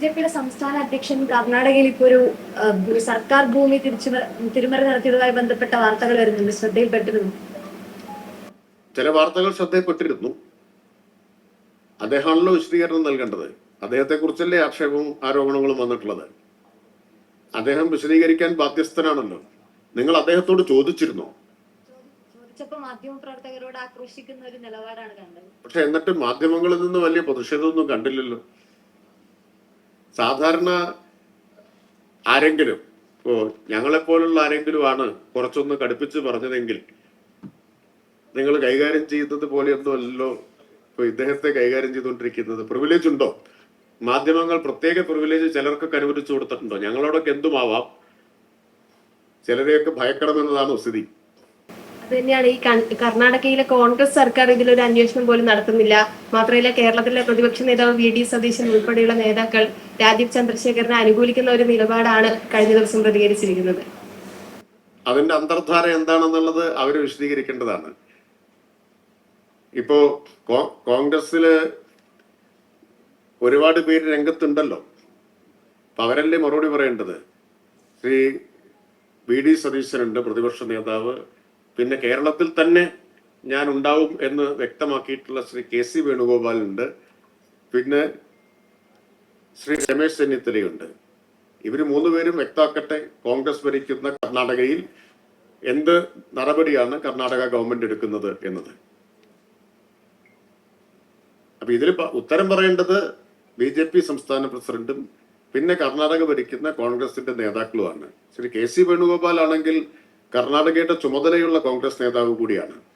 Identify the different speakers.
Speaker 1: J പിയുടെ സംസ്ഥാന അധ്യക്ഷൻ കർണാടകയിൽ ഇപ്പോൾ ഒരു സർക്കാർ ഭൂമി തിരിച്ചു തിരുമറി നടത്തിയതുമായി ബന്ധപ്പെട്ട വാർത്തകൾ വരുന്നുണ്ട്. ശ്രദ്ധയിൽപ്പെട്ടിരുന്നു.
Speaker 2: ചില വാർത്തകൾ ശ്രദ്ധയിൽപ്പെട്ടിരുന്നു. അദ്ദേഹമാണല്ലോ വിശദീകരണം നൽകേണ്ടത്. അദ്ദേഹത്തെ കുറിച്ചല്ലേ ആക്ഷേപവും ആരോപണങ്ങളും വന്നിട്ടുള്ളത്? അദ്ദേഹം വിശദീകരിക്കാൻ ബാധ്യസ്ഥനാണല്ലോ. നിങ്ങൾ അദ്ദേഹത്തോട് ചോദിച്ചിരുന്നോ? പക്ഷെ എന്നിട്ട് മാധ്യമങ്ങളിൽ നിന്ന് വലിയ പ്രതിഷേധമൊന്നും കണ്ടില്ലല്ലോ. സാധാരണ ആരെങ്കിലും ഇപ്പോ ഞങ്ങളെപ്പോലുള്ള ആരെങ്കിലും ആണ് കുറച്ചൊന്ന് കടുപ്പിച്ച് പറഞ്ഞതെങ്കിൽ നിങ്ങൾ കൈകാര്യം ചെയ്യുന്നത് പോലെയൊന്നും അല്ലല്ലോ ഇപ്പൊ ഇദ്ദേഹത്തെ കൈകാര്യം ചെയ്തുകൊണ്ടിരിക്കുന്നത്. പ്രിവിലേജ് ഉണ്ടോ? മാധ്യമങ്ങൾ പ്രത്യേക പ്രിവിലേജ് ചിലർക്കൊക്കെ അനുവദിച്ചു കൊടുത്തിട്ടുണ്ടോ? ഞങ്ങളോടൊക്കെ എന്തുമാവാം? ചിലരെയൊക്കെ ഭയക്കണമെന്നതാണോ സ്ഥിതി.
Speaker 3: തന്നെയാണ് ഈ കർണാടകയിലെ കോൺഗ്രസ് സർക്കാർ ഇതിലൊരു അന്വേഷണം പോലും നടത്തുന്നില്ല. മാത്രമല്ല കേരളത്തിലെ പ്രതിപക്ഷ നേതാവ് വി. ഡി. സതീശൻ ഉൾപ്പെടെയുള്ള നേതാക്കൾ രാജീവ് ചന്ദ്രശേഖരനെ അനുകൂലിക്കുന്ന ഒരു നിലപാടാണ് കഴിഞ്ഞ ദിവസം പ്രതികരിച്ചിരിക്കുന്നത്.
Speaker 2: അതിന്റെ അന്തർധാര എന്താണെന്നുള്ളത് അവർ വിശദീകരിക്കേണ്ടതാണ്. ഇപ്പോ കോൺഗ്രസിൽ ഒരുപാട് പേര് രംഗത്തുണ്ടല്ലോ. അപ്പൊ അവരല്ലേ മറുപടി പറയേണ്ടത്? ശ്രീ വി. ഡി. സതീശനുണ്ട് പ്രതിപക്ഷ നേതാവ്. പിന്നെ കേരളത്തിൽ തന്നെ ഞാൻ ഉണ്ടാവും എന്ന് വ്യക്തമാക്കിയിട്ടുള്ള ശ്രീ കെ സി വേണുഗോപാലുണ്ട്. പിന്നെ ശ്രീ രമേശ് ചെന്നിത്തലയുണ്ട്. ഇവർ മൂന്നുപേരും വ്യക്തമാക്കട്ടെ കോൺഗ്രസ് ഭരിക്കുന്ന കർണാടകയിൽ എന്ത് നടപടിയാണ് കർണാടക ഗവൺമെന്റ് എടുക്കുന്നത് എന്നത്? അപ്പൊ ഇതിൽ ഉത്തരം പറയേണ്ടത് ബി ജെ പി സംസ്ഥാന പ്രസിഡന്റും പിന്നെ കർണാടക ഭരിക്കുന്ന കോൺഗ്രസിന്റെ നേതാക്കളുമാണ്. ശ്രീ കെ സി വേണുഗോപാൽ ആണെങ്കിൽ കർണാടകയുടെ ചുമതലയുള്ള കോൺഗ്രസ് നേതാവ് കൂടിയാണ്.